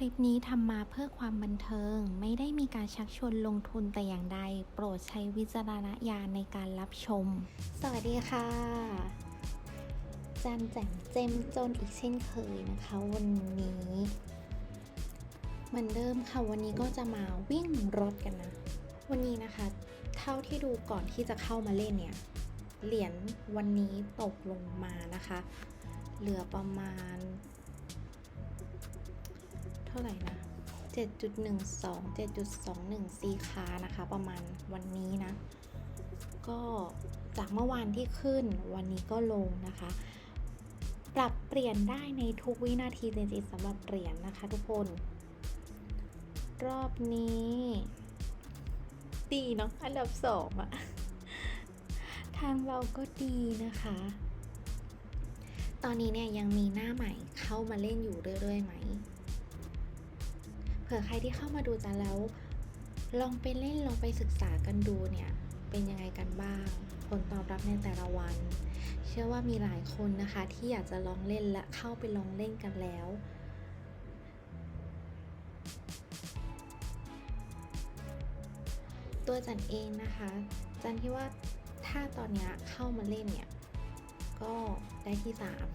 คลิปนี้ทำมาเพื่อความบันเทิง ไม่ได้มีการชักชวนลงทุนแต่อย่างใด โปรดใช้วิจารณญาณในการรับชม สวัสดีค่ะ จันแจ่มเจมจนอีกเช่นเคยนะคะ วันนี้เหมือนเดิมค่ะ วันนี้ก็จะมาวิ่งรถกันนะ วันนี้นะคะ เท่าที่ดูก่อนที่จะเข้ามาเล่นเนี่ย เหรียญวันนี้ตกลงมานะคะ เหลือประมาณ ท่าไหร่นะ 7.12 7.21 ซีคานะคะ ประมาณวันนี้นะ ก็จากเมื่อวานที่ขึ้นวันนี้ก็ลงนะคะ ปรับเปลี่ยนได้ในทุกวินาทีจริงๆสำหรับเหรียญนะคะทุกคน รอบนี้ดีเนาะอันดับสองอะทางเราก็ดีนะคะ ตอนนี้เนี่ยยังมีหน้าใหม่เข้ามาเล่นอยู่เรื่อยๆไหม เผื่อใครที่เข้ามาดูจะแล้ว ลองไปเล่นลองไปศึกษากันดูเนี่ยเป็นยังไงกันบ้าง ผลตอบรับในแต่ละวัน เชื่อว่ามีหลายคนนะคะที่อยากจะลองเล่นและเข้าไปลองเล่นกันแล้วตัวจันเองนะคะ จันคิดว่าถ้าตอนนี้เข้ามาเล่นเนี่ย ก็ได้ที่สาม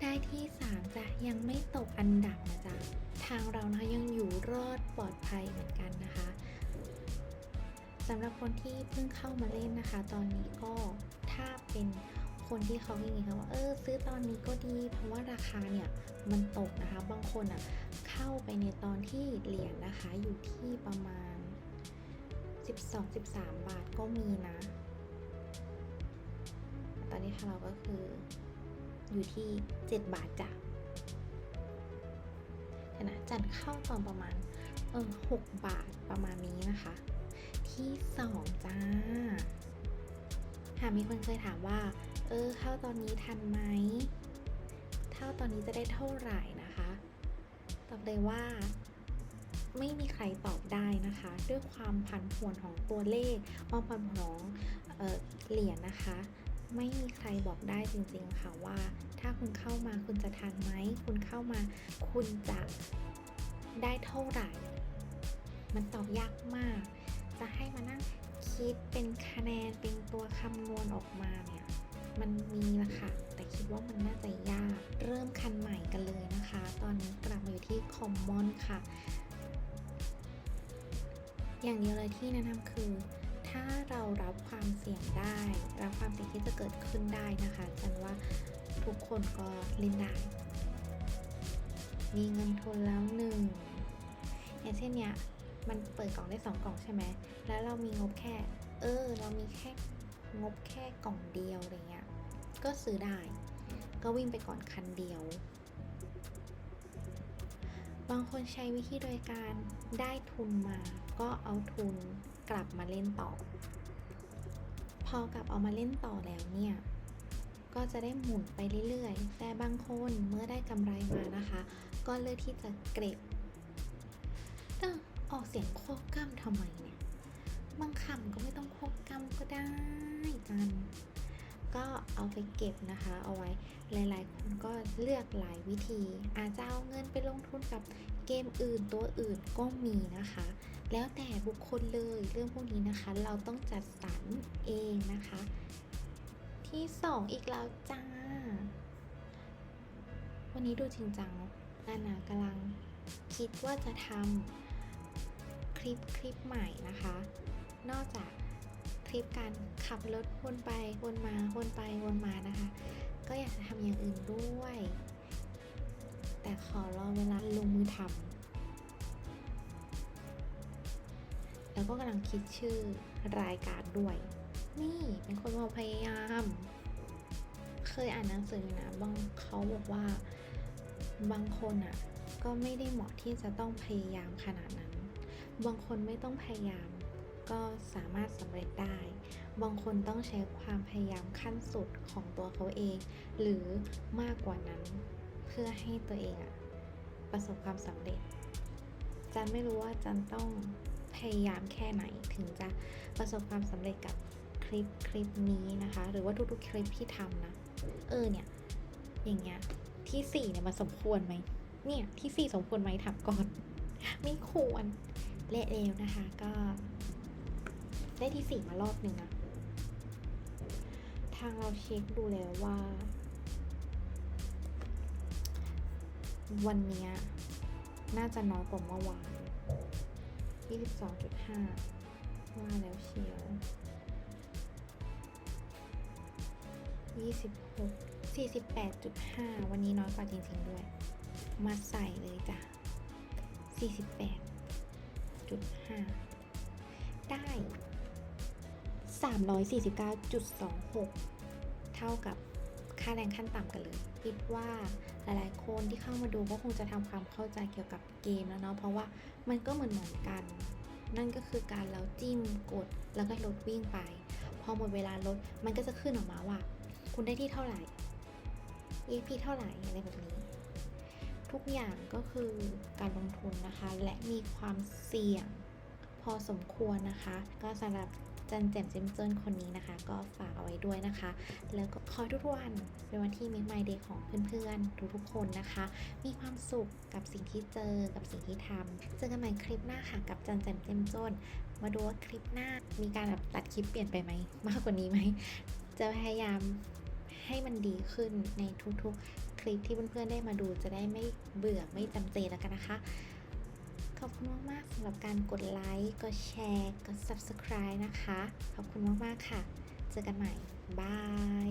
ได้ที่สามจ้ะยังไม่ตกอันดับนะจ๊ะ ทางเรานะคะยังอยู่รอดปลอดภัยเหมือนกันนะคะสำหรับคนที่เพิ่งเข้ามาเล่นนะคะ ตอนนี้ก็ถ้าเป็นคนที่เขาอย่างนี้ค่ะว่าเออซื้อตอนนี้ก็ดี เพราะว่าราคาเนี่ยมันตกนะคะ บางคนอะเข้าไปในตอนที่เหรียญนะคะอยู่ที่ประมาณ 12-13 บาทก็มีนะ ตอนนี้ค่ะเราก็คืออยู่ที่ 7 บาทจ้ะ ขณะจันเข้าตอนประมาณเออ6บาทประมาณนี้นะคะ ที่สองจ้าหากมีคนเคยถามว่า เออเข้าตอนนี้ทันไหมเข้าตอนนี้จะได้เท่าไหร่นะคะ ตอบเลยว่าไม่มีใครตอบได้นะคะ ด้วยความผันผวนของตัวเลขความผันผวนของเอ่อเหรียญนะคะ ไม่มีใครบอกได้จริงๆค่ะว่า ถ้าคุณเข้ามาคุณจะทันไหม คุณเข้ามาคุณจะได้เท่าไหร่ มันตอบยากมาก จะให้มานั่งคิดเป็นคะแนนเป็นตัวคำนวณออกมาเนี่ย มันมีละค่ะ แต่คิดว่ามันน่าจะยาก เริ่มคันใหม่กันเลยนะคะ ตอนนี้กลับมาอยู่ที่คอมมอนค่ะ อย่างเดียวเลยที่แนะนำคือ ถ้าเรารับความเสี่ยงได้รับความเสี่ยงที่จะเกิดขึ้นได้นะคะจันว่าทุกคนก็เล่นได้ มีเงินทุนแล้วหนึ่งอย่างเช่นเนี้ยมันเปิดกล่องได้สองกล่องใช่ไหม แล้วเรามีงบแค่ เออ เรามีแค่งบแค่กล่องเดียวอะไรเงี้ย ก็ซื้อได้ ก็วิ่งไปก่อนคันเดียว บางคนใช้วิธีโดยการได้ทุนมา ก็เอาทุนกลับมาเล่นต่อ พอกลับเอามาเล่นต่อแล้วเนี่ย ก็จะได้หมุนไปเรื่อยๆ แต่บางคนเมื่อได้กำไรมานะคะ ก็เลือกที่จะเก็บเออออกเสียงควบกล้ำทำไมเนี่ย บางคำก็ไม่ต้องควบกล้ำก็ได้จัน ก็เอาไปเก็บนะคะ เอาไว้หลายๆคนก็เลือกหลายวิธี อาจจะเอาเงินไปลงทุนกับเกมอื่นตัวอื่นก็มีนะคะ แล้วแต่บุคคลเลยเรื่องพวกนี้นะคะ เราต้องจัดสรรเองนะคะ ที่สองอีกแล้วจ้า วันนี้ดูจริงจังนานากำลังคิดว่าจะทำคลิปคลิปใหม่นะคะ นอกจาก คลิปการขับรถวนไปวนมาวนไปวนมานะคะ ก็อยากจะทำอย่างอื่นด้วย แต่ขอรอเวลาลงมือทำแล้วก็กำลังคิดชื่อรายการด้วย นี่เป็นคนมาพยายาม เคยอ่านหนังสือนะบางเขาบอกว่าบางคนอะก็ไม่ได้เหมาะที่จะต้องพยายามขนาดนั้น บางคนไม่ต้องพยายาม ก็สามารถสำเร็จได้ บางคนต้องใช้ความพยายามขั้นสุดของตัวเขาเอง หรือมากกว่านั้นเพื่อให้ตัวเองอะประสบความสำเร็จ จันไม่รู้ว่าจันต้องพยายามแค่ไหนถึงจะประสบความสำเร็จกับคลิปคลิปนี้นะคะ หรือว่าทุกๆคลิปที่ทำนะ เออเนี่ย อย่างเงี้ยที่สี่เนี่ยมันสมควรไหม เนี่ยที่สี่สมควรไหมถามก่อน ไม่ควร เละแล้วนะคะก็ ได้ที่สี่มารอบหนึ่งอะทางเราเช็คดูแล้วว่า วันนี้น่าจะน้อยกว่าเมื่อวาน 22.5 ว่าแล้วเชียว 26 48.5 วันนี้น้อยกว่าจริงๆด้วย มาใส่เลยจ้ะ 48.5 ได้ 349.26 เท่ากับค่าแรงขั้นต่ำกันเลย คิดว่าหลายๆ คนที่เข้ามาดูก็คงจะทำความเข้าใจเกี่ยวกับเกมแล้วเนาะเพราะว่ามันก็เหมือนเหมือนกัน นั่นก็คือการเราจิ้มกดแล้วก็ลดวิ่งไป พอหมดเวลาลดมันก็จะขึ้นออกมาว่า คุณได้ที่เท่าไหร่ EP เท่าไหร่อะไรแบบนี้ ทุกอย่างก็คือการลงทุนนะคะ และมีความเสี่ยงพอสมควรนะคะ ก็สำหรับ จันแจ่มเจมเจินคนนี้นะคะ ก็ฝากเอาไว้ด้วยนะคะ แล้วก็คอยทุกวันเป็นวันที่ Make My Day ของเพื่อนๆทุกๆคนนะคะ มีความสุขกับสิ่งที่เจอกับสิ่งที่ทำเจอกันใหม่คลิปหน้าค่ะกับจันแจ่มเจมจนมาดูว่าคลิปหน้ามีการแบบตัดคลิปเปลี่ยนไปไหมมากกว่านี้ไหมจะพยายามให้มันดีขึ้นในทุกๆ คลิปที่เพื่อนๆได้มาดูจะได้ไม่เบื่อไม่จำเจแล้วกันนะคะ ขอบคุณมากๆสำหรับการกดไลค์ กดแชร์ กด subscribe นะคะ ขอบคุณมาก ๆ ค่ะ เจอกันใหม่ บาย